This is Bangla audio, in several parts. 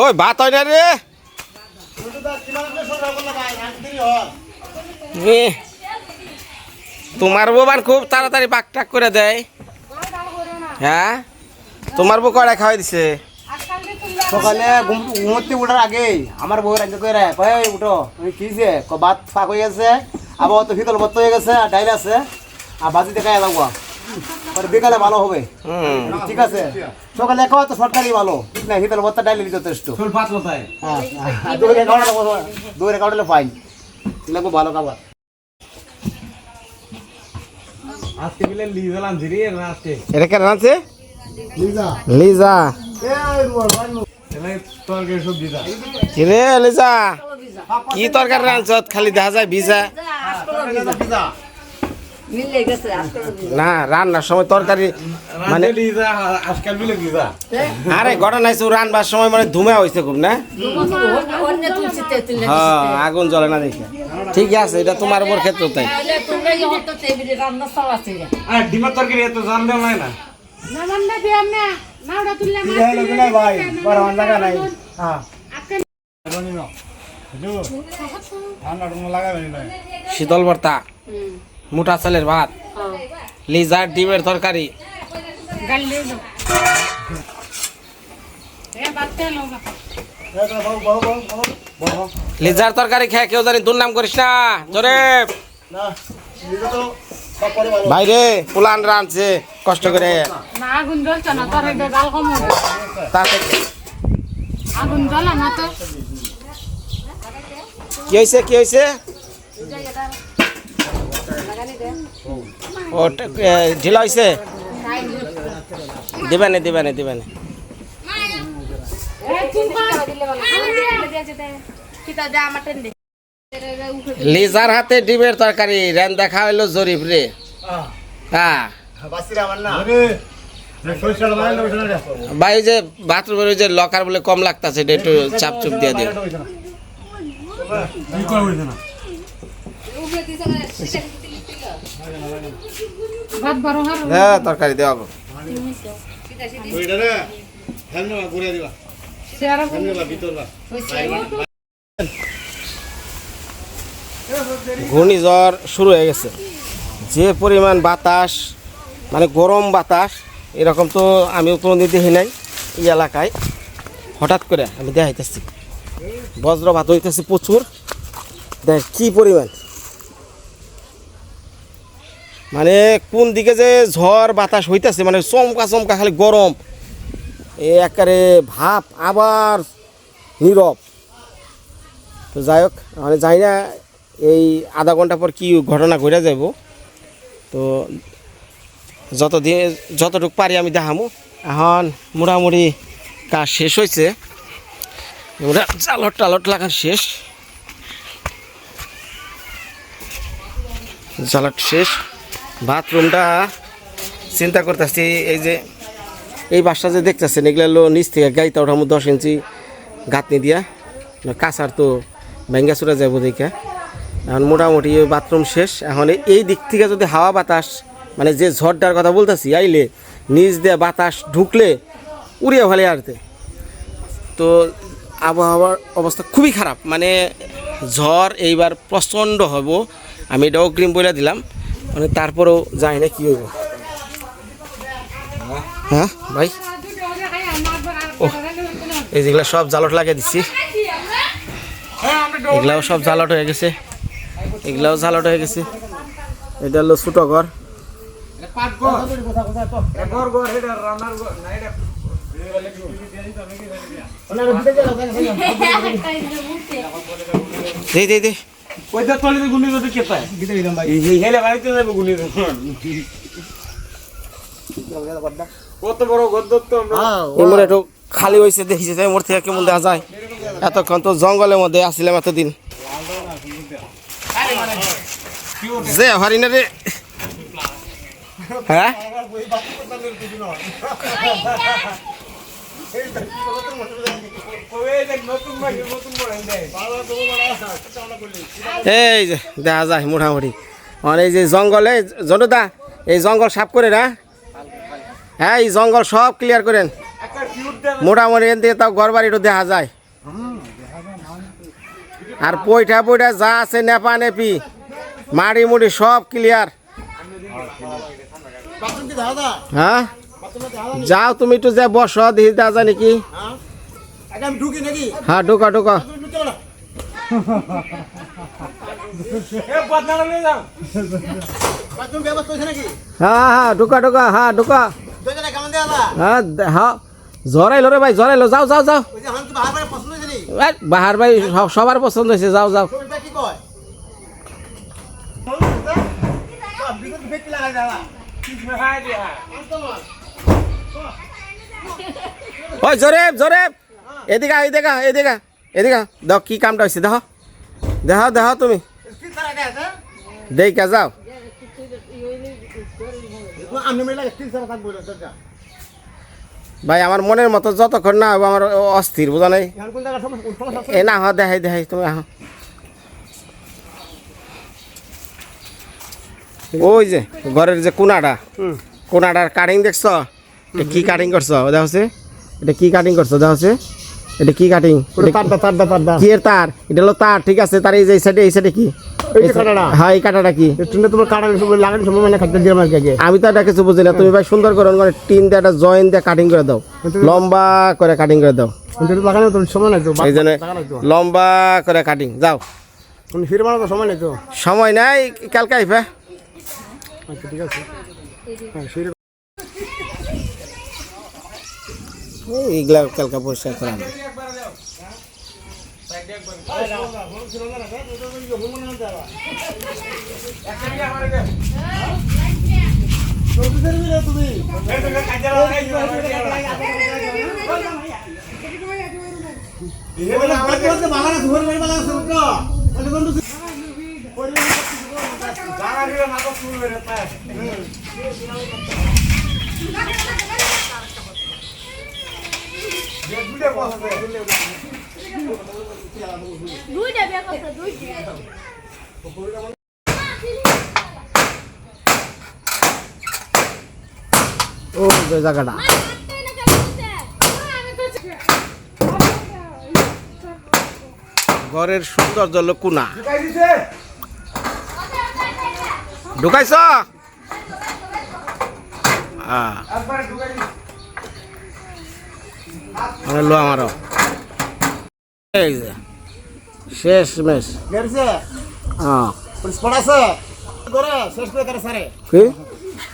ওই ভাত হয় না রে। তোমার বোবার খুব তাড়াতাড়ি বাক টাক করে দেয়। হ্যাঁ? তোমার বউ কয়টা খাওয়াই দিছে? সকালে ঘুম ঘুমোতে উঠার আগেই আমার বউ রান্না করে কয় উঠো। আমি কি যে? ভাত ফাঁক হয়ে গেছে। আবার তো শীতল ভর্ত হয়ে গেছে, আর ডাইল আছে। আর ভাজি দেখাই লাগবো পরে বিকালে ভালো হবে। ঠিক আছে? সকালে খাওয়া তো সরকারি ভালো। না শীতল ভর্তা ডাইলে যথেষ্ট দৌড়ে খাওয়ালে ফাইন লাগবো ভালো খাবার। আজকে বিলে লিজাল আনছি রে আজকে এটা কেন আছে লিজা। লিজা। এনে তরকারি সবজি দা। কিরে লিজা? কি তরকারি রাঁধছত খালি দেখা যায় ভিজা। না রান্নার সময় তরকারি মানে আরে ঘটনা হয়েছে রান্নার সময় মানে ধুমা হয়েছে খুব না? হ্যাঁ আগুন জ্বলে না দেখে। ঠিক আছে এটা তোমার উপর ক্ষেত্র তাই। হ্যাঁ। শীতল ভর্তা। মোটা চালের ভাত, লিজার ডিমের তরকারি। লিজার তরকারি খেয়ে কেউ জানি দুর্নাম করিস না জোরে বাইরে পুলান রাঁধছে, কষ্ট করে। কি হয়েছে কি হয়েছে ঢিলা হয়েছে দিবে না দিবে না দিবে না এ তুই কর লিজার হাতে ডিমের তরকারি, রেন দেখা হইল জরিফ রে। হ্যাঁ। ভাই যে বাথরুমের ওই যে লকার বলে কম লাগতাছে একটু চাপ চুপ দিয়ে হর হ্যাঁ তরকারি দেওয়া ঘূর্ণিঝড় শুরু হয়ে গেছে। যে পরিমাণ বাতাস মানে গরম বাতাস, এরকম তো আমিও কোনোদিন দেখি নাই এই এলাকায়। হঠাৎ করে আমি দেখাইতেছি। বজ্রপাত হইতেছে প্রচুর। দেখ, কি পরিমাণ। মানে কোন দিকে যে ঝড় বাতাস হইতেছে মানে চমকা চমকা খালি গরম। এ একারে ভাব, আবার নীরব। তো যাই হোক মানে যাই না এই আধা ঘণ্টা পর কি ঘটনা ঘটে যাব তো যত দিন যতটুকু পারি আমি দেখামো। এখন মোটামুটি কাজ শেষ হয়েছে জালট টালট লাগান শেষ। জালট শেষ। বাথরুমটা চিন্তা করতেছি, এই যে এই বাসটা যে দেখতেছেন, এগুলো হলো নিচ থেকে গাইতে ওঠার মধ্যে দশ ইঞ্চি গাঁথনি দিয়া। কাঁচার তো ভেঙ্গা চুরা যাব দেখে এখন মোটামুটি বাথরুম শেষ। এখন এই দিক থেকে যদি হাওয়া বাতাস মানে যে ঝড়টার কথা বলতেছি, আইলে নিচ দিয়ে বাতাস ঢুকলে উড়িয়ে ফেলে আরতে তো আবহাওয়ার অবস্থা খুবই খারাপ। মানে ঝড় এইবার প্রচণ্ড হব, আমি এটা অগ্রিম বলে দিলাম। মানে তারপরেও জানি না, কী হইব? হ্যাঁ? ভাই? ও এই যেগুলো সব জালট লাগিয়ে দিচ্ছি। এগুলাও সব জালট হয়ে গেছে। এগুলাও জালট হয়ে গেছে। এটা হলো ছোটো ঘর। দে দে দে। ওইটা তলিতে গুনি যদি কে পায়? এই হেলে বাড়িতে যাবে গুনি কত বড় গদ্দ তো আমরা। একটু খালি হয়েছে দেখিছে তাই মোড় থেকে কেমন দেখা যায়। এতক্ষণ তো জঙ্গলের মধ্যে আসছিলাম এতদিন। যে হরিণা রে হ্যাঁ এই যে, দেখা যায় মোটামুটি। আর এই যে জঙ্গলে জনতা এই জঙ্গল সাফ করে না? হ্যাঁ এই জঙ্গল সব ক্লিয়ার করেন। মোটামুটি এখান থেকে তাও ঘর বাড়িটা দেখা যায়। আর পয়টা পয়টা যা আছে নেপা নেপি, মাড়ি মুড়ি সব ক্লিয়ার হ্যাঁ? যাও তুমি একটু যে বস, দেখি যায় নাকি হ্যাঁ ঢুকি, ঢোকা। হ্যাঁ হ্যাঁ ঢোকা ঢোকা হ্যাঁ ভাই বাহার ভাই সবার পছন্দ হয়েছে, যাও যাও। কি ওই জোরেব জোরেব। এদিকে এদিকে এদিকে এদিকে কি কামটা হয়েছে দেখো। দেখো দেখো তুমি। দেখে যাও। ভাই আমার মনের মতো যতক্ষণ না আমার অস্থির বোঝা নাই? এ না হ দেখাই দেখাই তুমি আহ। ওই যে ঘরের যে কোনাটা কোনাটার কাটিং দেখছ? এটা কি কাটিং করছ? দেখছে এটা কি কাটিং করছ? দেখছে এটা কি কাটিং তারটা তারটা তারটা। কি এর তার? এটা হলো তার ঠিক আছে? তার এই যে এই সাইডে এই সাইডে কি? এই কাঁটাটা? হ্যাঁ কি? মানে আমি তো এটা কিছু বুঝি না। তুমি ভাই সুন্দর করে মানে টিন দিয়ে একটা জয়েন দিয়ে কাটিং করে দাও। লম্বা করে কাটিং করে দাও। লম্বা করে কাটিং যাও। সময় নাই সময় নাই কালকে আইফা আচ্ছা ঠিক আছে হ্যাঁ ফিরে এইগুলা কালকে পরিষ্কার করা হবে। দুইটা বিয়া করছে দুইটা ও জায়গাটা। ঘরের সৌন্দর্য হলো কুনা। ঢুকাইছ? আহ, মানে লো আমারও। যে শেষ মেশ গেছে হ্যাঁ। স্পট আছে করে শেষ করে তারা সারে কি?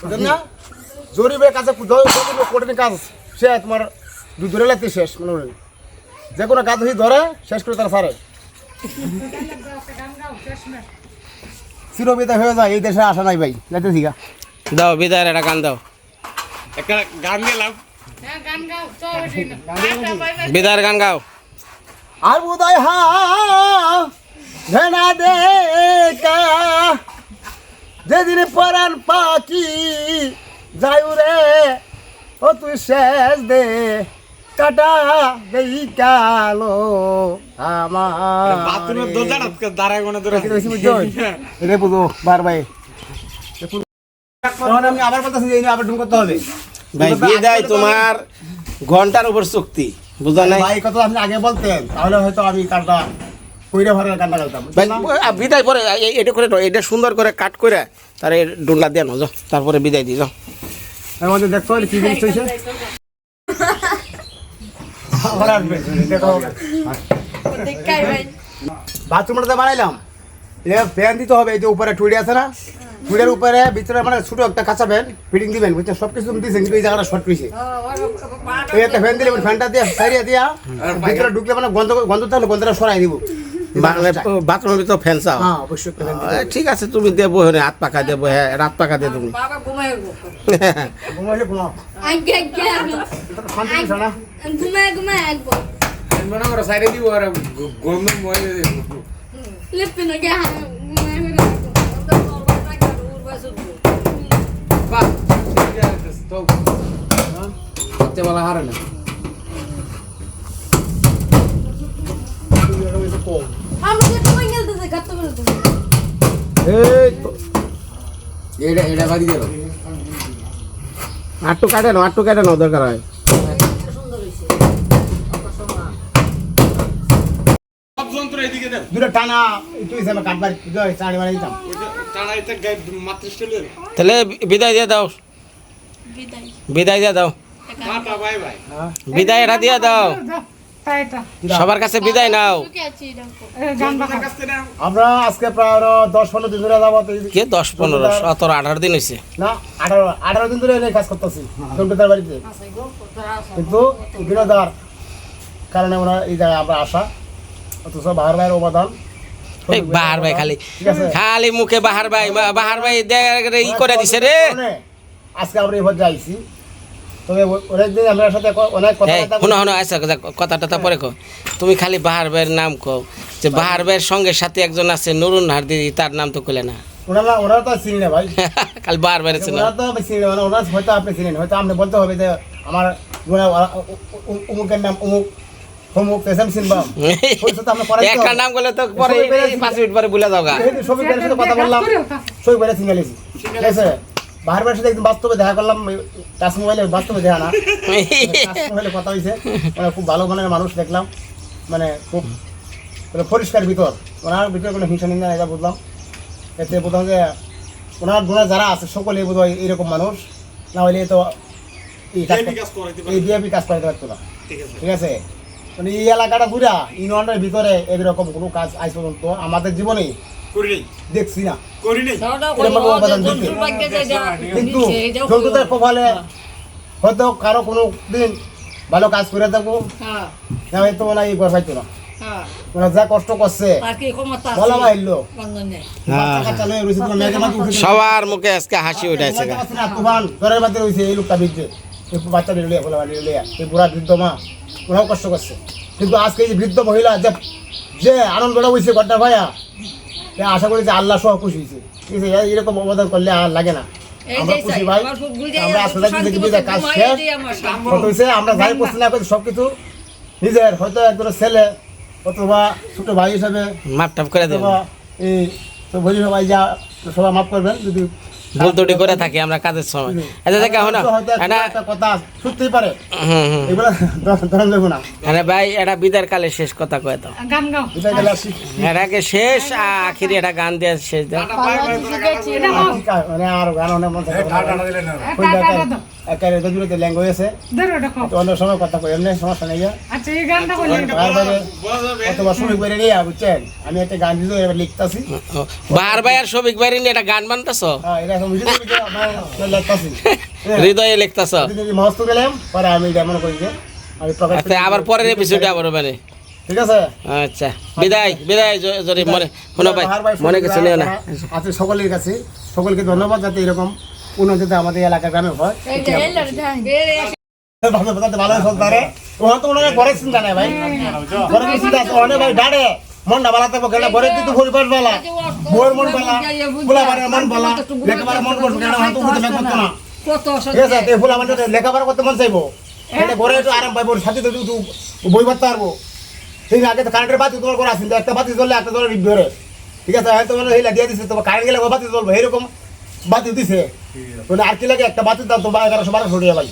বুঝলেন না? জরিবে কাজে কঠিন কাজ। সে তোমার দু ধরে লাগতে শেষ মনে হয়। যে কোনো কাজ ধরে শেষ করে তারা সারে চিরবিদা হয়ে যায় এই দেশে আসা নাই ভাই। যাইতে দাও বিদায়ের একটা গান দাও। একটা গান গেলাম হ্যাঁ গান গাও। আর বোধয় হা ভেনা যেদিন পরান পাখি যাই রে ও তুই শেষ দে কাটা দেই কালো আমার বাথরুমের দরজাটা দাঁড়ায় কোনে ধরে এটা বুঝো বার ভাই। তখন আমি আবার বলতেছি যে এই আবার ঢুক করতে হবে। ভাই বিদায় তোমার ঘণ্টার উপর চুক্তি বুঝা নাই? ভাই কথা আপনি আগে বলতেন তাহলে হয়তো আমি কানটা কইরা ভরে আ, বিদায় পরে এটা করে এটা সুন্দর করে কাট করে তার ডুনলা দিয়ে নাও যাও তারপরে বিদায় দিয়ে যাও। আমাদের দেখতে হবে কি জিনিস হয়েছে আবার আসবে দেখো। দেখাই ভাই বাথরুমটা বানাইলাম। এ ফ্যান দিতে হবে এই যে উপরে টুড়ি আছে না? টুড়ির উপরে ভিতরে মানে ছোট একটা কাঁচা ফ্যান ফিটিং দিবেন বুঝছেন? সব কিছু তুমি দিয়েছেন কিন্তু এই জায়গাটা শর্ট পিছে এই একটা ফ্যান দিলে ফ্যানটা দিয়ে সাইডে দিয়া ভিতরে ঢুকলে মানে গন্ধ গন্ধ থাকলে গন্ধটা সরাই দিব বাথরুমের ভিতরে ফ্যান চাও? হ্যাঁ ঠিক আছে তুমি দিয়ে বহে হাত পাকা দিয়ে বহে রাত পাকা দিয়ে তুমি। একবার মনে করো সাইডে দিব আর গন্ধ মই লিপি না গে করতে বলা হারে না। আটটু কাটে নাও আটটু কাটে নাও দরকার হয়। দুটো টানা একটু হিসাবে কাটবার চাড়ি মারি দিতাম। তাহলে বিদায় দিয়ে দাও। বিদায়। বিদায় দিয়ে দাও। বাই বিদায় এটা দিয়ে দাও। সবার কাছে বিদায় নাও। আমরা আজকে প্রায় আরও দশ পনেরো দিন ধরে যাব তো কে দশ পনেরো? সতেরো আঠারো দিন হয়েছে না আঠারো আঠারো দিন ধরে কাজ করতেছি কম্পিউটার বাড়িতে। কিন্তু বিনোদার কারণে ওরা এই জায়গায় আমরা আসা অথচ বাহার ভাইয়ের অবদান এই বাহার ভাই খালি খালি মুখে বাহার ভাই বাহার ভাই ই করে দিছে রে আজকে আমরা এই আইছি আচ্ছা পরে কো তুমি খালি বাহার ভাইয়ের নাম কো যে বাহার ভাইয়ের সঙ্গে সাথে একজন আছে নুরুন হারদি তার নাম তো কইলে না ওনারা ওনারা তো চিনি না ভাই খালি বাহার ভাইয়ের ছিল ওনারা তো চিনি না ওনারা হয়তো আপনি চিনেন হয়তো আপনি বলতে হবে যে আমার অমুকের নাম অমুক পেশেন্ট পরে দিতে একটা নাম করলে তো পরে সবাই পাঁচ মিনিট পরে ভুলে যাও গা। এই যে সাথে কথা বললাম। সবিক ভাইয়ের চিনে লিছি ঠিক আছে? সাথে একদম বাস্তবে দেখা করলাম। টাচ মোবাইলে বাস্তবে দেখা না। মোবাইলে কথা হয়েছে। মানে খুব ভালো মানের মানুষ দেখলাম। মানে খুব মানে পরিষ্কার ভিতর। ওনার ভিতরে কোনো হিংসা নিন্দা এটা বুঝলাম। এতে বুঝলাম যে ওনার গুণা যারা আছে সকলে বোধ হয় এইরকম মানুষ। না হলে তো এই কাজটা- কাজ করাইতে এই বিএপি কাজ করাতে পারতো না। ঠিক আছে। ঠিক আছে? মানে এই এলাকাটা ঘুরা ইউনিয়নের ভিতরে এরকম কোনো কাজ আজ পর্যন্ত আমাদের জীবনে দেখছি না। করি অবদান দিতে কিন্তু জন্তুদের কপালে হয়তো কারও কোনো দিন ভালো কাজ করে থাকব না হয়তো ওরা এই পাইতো না। যা কষ্ট করছে বলা। সবার মুখে আজকে হাসি উঠেছে তোমার রয়েছে এই লোকটা এই বাচ্চা নিয়ে লিয়া, বলা নিয়ে লিয়া, এই বুড়া বৃদ্ধ মা ওরাও কষ্ট করছে। কিন্তু আজকে এই যে বৃদ্ধ মহিলা যে যে আনন্দটা হয়েছে ঘরটা ভাইয়া এ আশা করি যে আল্লাহ সহ খুশি হয়েছে। ঠিক আছে এরকম অবদান করলে আর লাগে না। আমরা খুশি ভাই আমরা কাজ শেষ। হয়েছে আমরা যাই করছি না করছি সব কিছু নিজের হয়তো একজন ছেলে অথবা ছোট ভাই হিসাবে মাপ টাপ করে দেব। এই তো বলি সবাই যা সবাই মাফ করবেন যদি ভুল ত্রুটি করে থাকি আমরা কাজের সময়। আচ্ছা দেখা হয়তো একটা- এটা একটা কথা শুনতেই পারে। হুম হুম। আরে ভাই এটা বিদার কালে শেষ কথা কয়ে তো। গান গাও। আসি- এটাকে শেষ আখিরি এটা গান দিয়ে শেষ দাও। মানে আর গান অনেক মন থাকে টাটা দাও। একেবারে দুজনে ল্যাঙ্গ হয়েছে ধরো এটা খাও। তো অন্য সময় কথা কই এমনি সমস্যা নেই আচ্ছা এই গানটা বাইরে বলা যাবে অথবা শুরু করে নিয়ে বুঝছেন? আমি একটা গান দিতে এবার লিখতাছি। বাহার ভাই আর সবিক ভাই নিয়ে এটা গান বানতেছ? হ্যাঁ এটা এখন বুঝতে পারছি আমার লিখতাছি। হৃদয়ে লিখতেছ? যদি মহস্ত গেলাম পরে আমি এটা মনে করি যে আমি প্রকাশ আচ্ছা আবার পরের এপিসোডে আবার মানে ঠিক আছে? আচ্ছা বিদায় বিদায় জ- মনে শোনো ভাই মনে কিছু নিও না। আছে সকলের কাছে সকলকে ধন্যবাদ যাতে এরকম উন্নতিতে আমাদের এলাকার গ্রামে হয়। এটা হেলার ধান। ভালো ভালো ভালো চলতে পারে ওরা তো ওনারা ঘরের চিন্তা নেই ভাই। ঘরের চিন্তা আছে অনেক ভাই ডাড়ে। মনটা ভালো থাকব কেন ঘরের কিন্তু পরিবার বেলা বউয়ের মন বেলা ফুলা বাড়ির মন বেলা। লেখাপড়ার মন বসবে কেন? হাত উঠে মেঘ না। ঠিক আছে ফুলা মানে লেখাপড়া করতে মন চাইব। এটা ঘরে একটু আরাম পাইবো সাথে তো বই পড়তে পারব ঠিক আগে তো কারেন্টের বাতি তোমার করে আসেন একটা বাতি জ্বললে একটা জ্বলে ধরে ঠিক আছে হয়তো মানে হেলা দিয়ে দিছে তোমার কারেন্ট গেলে বাতি জ্বলবো। এরকম বাতি দিছে। মানে আর কি লাগে? একটা বাতি দাও তো এগারোশো বারোশো টাকা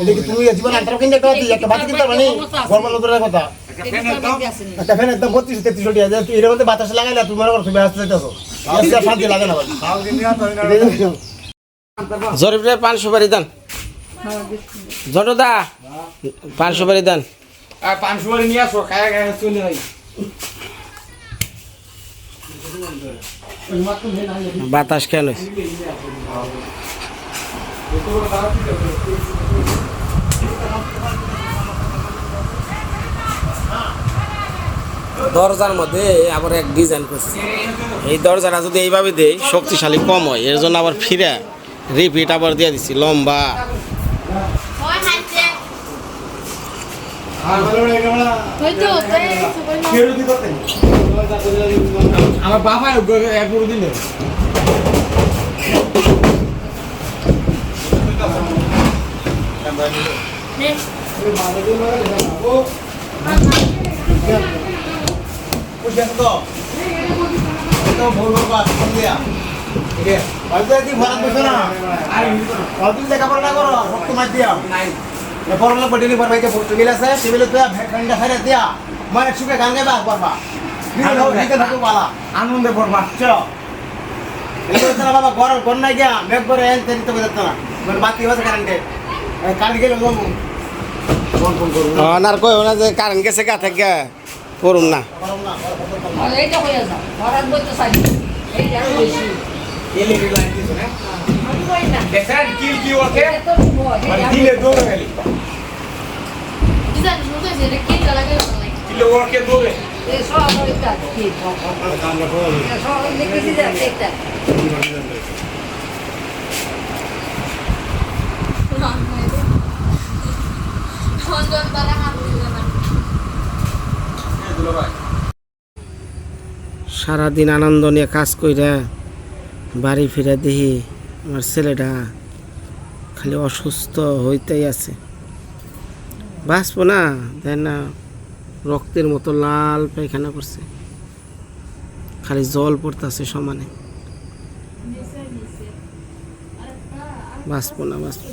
এটা কি তুমি জীবন একটা কিনতে একটা বাতি একটা বাতি কিনতে মানে গরমের নতুনের কথা। একটা ফ্যানের দাম? বত্রিশ তেত্রিশ টাকা। যে তুই এর মধ্যে বাতাস লাগাইলে তুমি মনে করো তুমি ব্যস্ত যেতেছো শান্তি লাগে না ভাই জরিফ রে পান সুপারি দেন। জটদা পান সুপারি দেন। আর পাঁচশো বাড়ি নিয়ে আসো খায়া খায়া চলে যাই। বাতাস খেয়াল? দরজার মধ্যে আবার এক ডিজাইন করছে। এই দরজাটা যদি এইভাবে দেই, শক্তিশালী কম হয়। এর জন্য আবার ফিরে রিপিট আবার দিয়ে দিছি, লম্বা। হয়তো আমার বাবা এক করে দিলে লেখাপড়া না করো রক্ত মার দিয়া বড় লোক ডেলি পর ভাইকে টেবিল আছে টেবিলে ফ্যানটা ফেরে দিয়া। মানে সুখে গান গাইবা পড়বা আনন্দে। এগুলো তো না বাবা গরম গর নাই গিয়া মেঘ করে এন তেরি তো বেজাত না। মানে বাতি হয়েছে কারেন্টে কারেন্ট গেলে করুন আর কই না যে কারেন্ট গেছে গা থেকে করুম না। গরম না এইটা যাও। ঘরের মধ্যে সাইড। এইটা বেশি। এলইডি লাইট দিছো না? আমি কই না। দেখেন কিল ওকে? এত ভয় দিলে দৌড়ে সারাদিন আনন্দ নিয়ে কাজ কইরা বাড়ি ফিরে দেখি আমার ছেলেটা খালি অসুস্থ হইতেই আছে। বাঁচবো না দেখ না? রক্তের মতো লাল পায়খানা করছে। খালি জল পড়তেছে সমানে। বাঁচব না, বাঁচব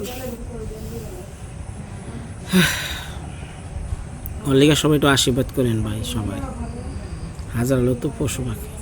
অলিকা সবাই একটু আশীর্বাদ করেন ভাই, সবাই। হাজার লোক তো পশু পাখি।